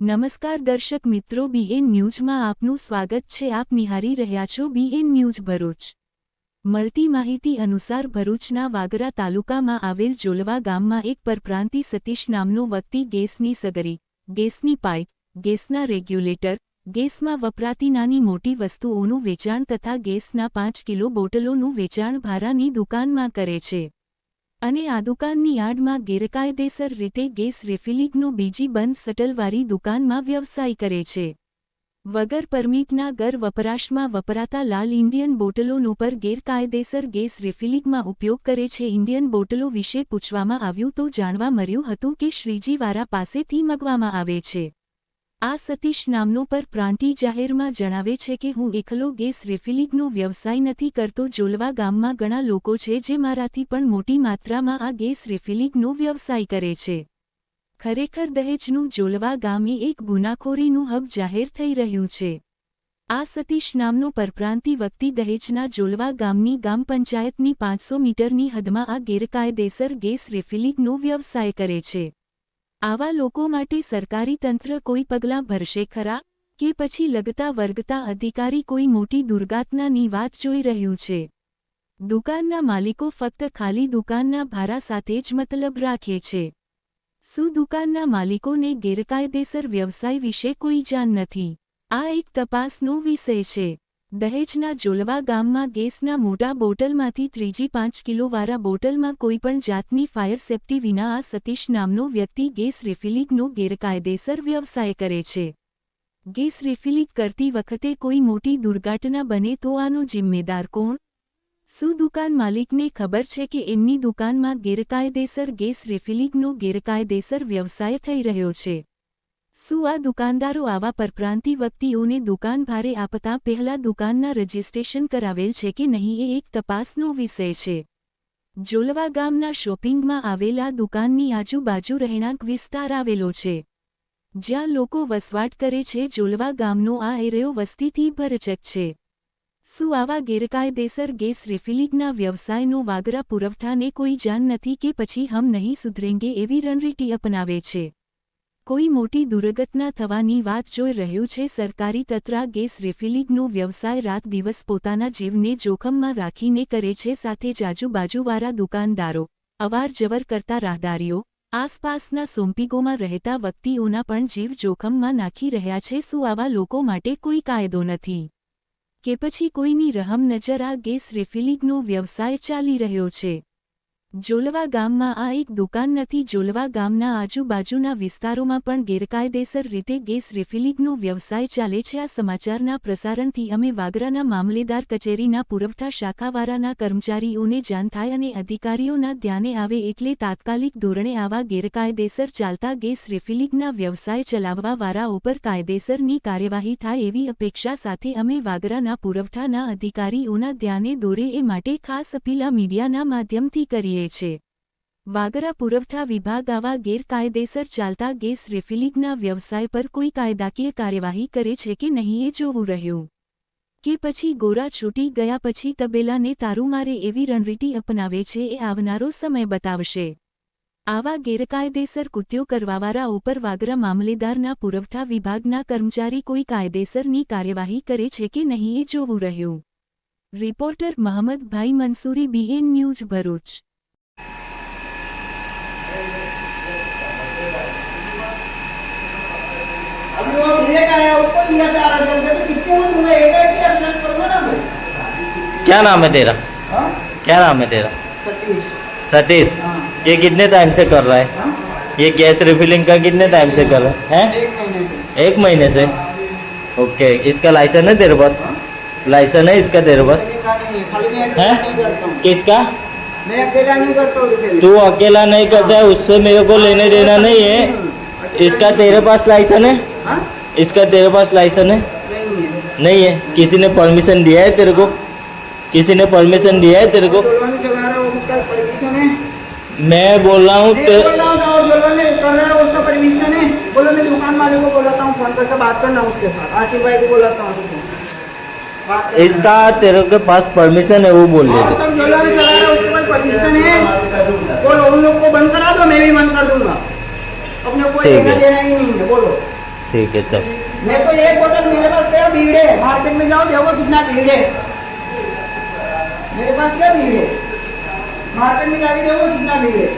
નમસ્કાર દર્શક મિત્રો બીએન ન્યૂઝમાં આપનું સ્વાગત છે. આપ નિહારી રહ્યા છો બીએન ન્યૂઝ ભરૂચ. મળતી માહિતી અનુસાર ભરૂચના વાગરા તાલુકામાં આવેલ જોલવા ગામમાં એક પરપ્રાંતિ સતીશ નામનો વ્યક્તિ ગેસની સગરી, ગેસની પાઇપ, ગેસના રેગ્યુલેટર, ગેસમાં વપરાતી નાની મોટી વસ્તુઓનું વેચાણ તથા ગેસના પાંચ કિલો બોટલોનું વેચાણ ભારાની દુકાનમાં કરે છે. અને આ દુકાનની યાર્ડમાં ગેરકાયદેસર રીતે ગેસ રેફિલિંગનો બીજી બંધ સટલવાળી દુકાનમાં વ્યવસાય કરે છે. વગર પરમિટના ઘર વપરાશમાં વપરાતા લાલ ઇન્ડિયન બોટલોનો પર ગેરકાયદેસર ગેસ રેફિલિંગમાં ઉપયોગ કરે છે. ઇન્ડિયન બોટલો વિશે પૂછવામાં આવ્યું તો જાણવા મળ્યું હતું કે શ્રીજીવારા પાસેથી મગવામાં આવે છે. આ સતીશ નામનો પર પ્રાંતિ જાહેરમાં જણાવે છે કે હું એકલો ગેસ રેફિલિંગનો વ્યવસાય નથી કરતો. જોલવા ગામમાં ઘણા લોકો છે જે મારાથી પણ મોટી માત્રામાં આ ગેસ રેફિલિંગનો વ્યવસાય કરે છે. ખરેખર દહેજનું જોલવા ગામે એક ગુનાખોરીનું હબ જાહેર થઈ રહ્યું છે. આ સતીશ નામનો પરપ્રાંતિ વ્યક્તિ દહેજના જોલવા ગામની ગામ પંચાયતની પાંચસો મીટરની હદમાં આ ગેરકાયદેસર ગેસ રેફિલિંગનો વ્યવસાય કરે છે. આવા લોકો માટે સરકારી તંત્ર કોઈ પગલાં ભરશે ખરા? કે પછી લગતા વર્ગતા અધિકારી કોઈ મોટી દુર્ઘટનાની વાત જોઈ રહ્યું છે? દુકાનના માલિકો ફક્ત ખાલી દુકાનના ભારા સાથે જ મતલબ રાખે છે. શું દુકાનના માલિકોને ગેરકાયદેસર વ્યવસાય વિશે કોઈ જાણ નથી? આ એક તપાસનો વિષય છે. દહેજના જોલવા ગામમાં ગેસના મોટા બોટલમાંથી ત્રીજી પાંચ કિલોવાળા બોટલમાં કોઈપણ જાતની ફાયર સેફ્ટી વિના આ સતીશ નામનો વ્યક્તિ ગેસ રિફિલિંગનો ગેરકાયદેસર વ્યવસાય કરે છે. ગેસ રિફિલિંગ કરતી વખતે કોઈ મોટી દુર્ઘટના બને તો આનો જિમ્મેદાર કોણ? શું દુકાન માલિકને ખબર છે કે એમની દુકાનમાં ગેરકાયદેસર ગેસ રિફિલિંગનો ગેરકાયદેસર વ્યવસાય થઈ રહ્યો છે? શું આ દુકાનદારો આવા પરપ્રાંતિ વ્યક્તિઓને દુકાન ભારે આપતા પહેલા દુકાનના રજિસ્ટ્રેશન કરાવેલ છે કે નહીં એ એક તપાસનો વિષય છે. જોલવા ગામના શોપિંગમાં આવેલા દુકાનની આજુબાજુ રહેણાંક વિસ્તાર આવેલો છે. જ્યાં લોકો વસવાટ કરે છે, જોલવા ગામનો આ એરિયો વસ્તીથી ભરચક છે. શું આવા ગેરકાયદેસર ગેસ રિફિલિંગના વ્યવસાયનો વાગરા પુરવઠાને કોઈ જાન નથી કે પછી હમ નહીં સુધરેંગે એવી રણનીતિ અપનાવે છે? કોઈ મોટી દુર્ઘટના થવાની વાત જોઈ રહ્યું છે, સરકારી તત્રા ગેસ રિફિલિંગનો વ્યવસાય રાત દિવસ પોતાના જીવને જોખમમાં રાખીને કરે છે, સાથે જ આજુબાજુવાળા દુકાનદારો અવાર જવર કરતા રાહદારીઓ, આસપાસના સોંપીગોમાં રહેતા વ્યક્તિઓના પણ જીવ જોખમમાં નાખી રહ્યા છે, શું આવા લોકો માટે કોઈ કાયદો નથી? કે પછી કોઈની રહમ નજર આ ગેસ રિફિલિંગનો વ્યવસાય ચાલી રહ્યો છે? જોલવા ગામમાં આ એક દુકાન નથી. જોલવા ગામના આજુબાજુના વિસ્તારોમાં પણ ગેરકાયદેસર રીતે ગેસ રિફિલિંગનો વ્યવસાય ચાલે છે. આ સમાચારના પ્રસારણથી અમે વાગરાના મામલેદાર કચેરીના પુરવઠા શાખાવાળાના કર્મચારીઓને જાણ થાય અને અધિકારીઓના ધ્યાને આવે એટલે તાત્કાલિક ધોરણે આવા ગેરકાયદેસર ચાલતા ગેસ રિફિલિંગના વ્યવસાય ચલાવવાવાળા ઉપર કાયદેસરની કાર્યવાહી થાય એવી અપેક્ષા સાથે અમે વાગરાના પુરવઠાના અધિકારીઓના ધ્યાને દોરે. એ માટે ખાસ અપીલ મીડિયાના માધ્યમથી કરીએ. છે વાગરા પુરવઠા વિભાગ આવા ગેરકાયદેસર ચાલતા ગેસ રિફિલિંગના વ્યવસાય પર કોઈ કાયદાકીય કાર્યવાહી કરે છે કે નહીં એ જોવું રહ્યું. કે પછી ગોરા છૂટી ગયા પછી તબેલાને તારું મારે એવી રણરીટી અપનાવે છે એ આવનારો સમય બતાવશે. આવા ગેરકાયદેસર કૃત્યો કરવાવાળા ઉપર વાગરા મામલેદારના પુરવઠા વિભાગના કર્મચારી કોઈ કાયદેસરની કાર્યવાહી કરે છે કે નહીં એ જોવું રહ્યું. Reporter Mahammadbhai Mansuri BN news Bharuch. अभी वो ब्रेक आया उसको लिया चार हज़ार रुपये तो कितने में दूँगा एक एक ही एडजस्ट करूँगा ना भाई क्या नाम है तेरा? हाँ? क्या नाम है तेरा? सतीश। सतीश? हाँ। ये कितने टाइम से कर रहा है? हाँ? ये गैस रिफिलिंग का कितने टाइम से कर रहा है? हैं? एक महीने से। ओके इसका लाइसेंस है तेरे पास? लाइसेंस है इसका तेरे पास? है, हैं? हूँ। किसका? मैं अकेला नहीं करता तू अकेला नहीं करता है उससे मेरे को लेने देना नहीं है। इसका तेरे पास लाइसेंस है? हाँ? इसका तेरे पास लाइसेंस है? नहीं है। किसी ने परमिशन दिया है तेरे को? किसी ने परमिशन दिया है तेरे को? में है है। बोल रहा हूँ ते- बोल रहा हूँ में है है। बोलो मैं दुकान वाले को बोलाता हूँ फ़ोन करके बात करना उसके साथ। आसिफ भाई को बोलाता हूँ। इसका तेरे के पास परमिशन है वो बोल और रहे थे सब जोलवा में चला रहा है उसके पास परमिशन है बोलो उन लोग को बंद करा दो मैं भी बंद कर दूंगा अपने कोई ठीक लेना है। देना ही नहीं है बोलो ठीक है चल मैं तो एक बोतल मेरे पास क्या भीड़ है मार्केट में जाओ देखो कितना भीड़ है मेरे पास क्या भीड़ है मार्केट में जाके देखो कितना भीड़ है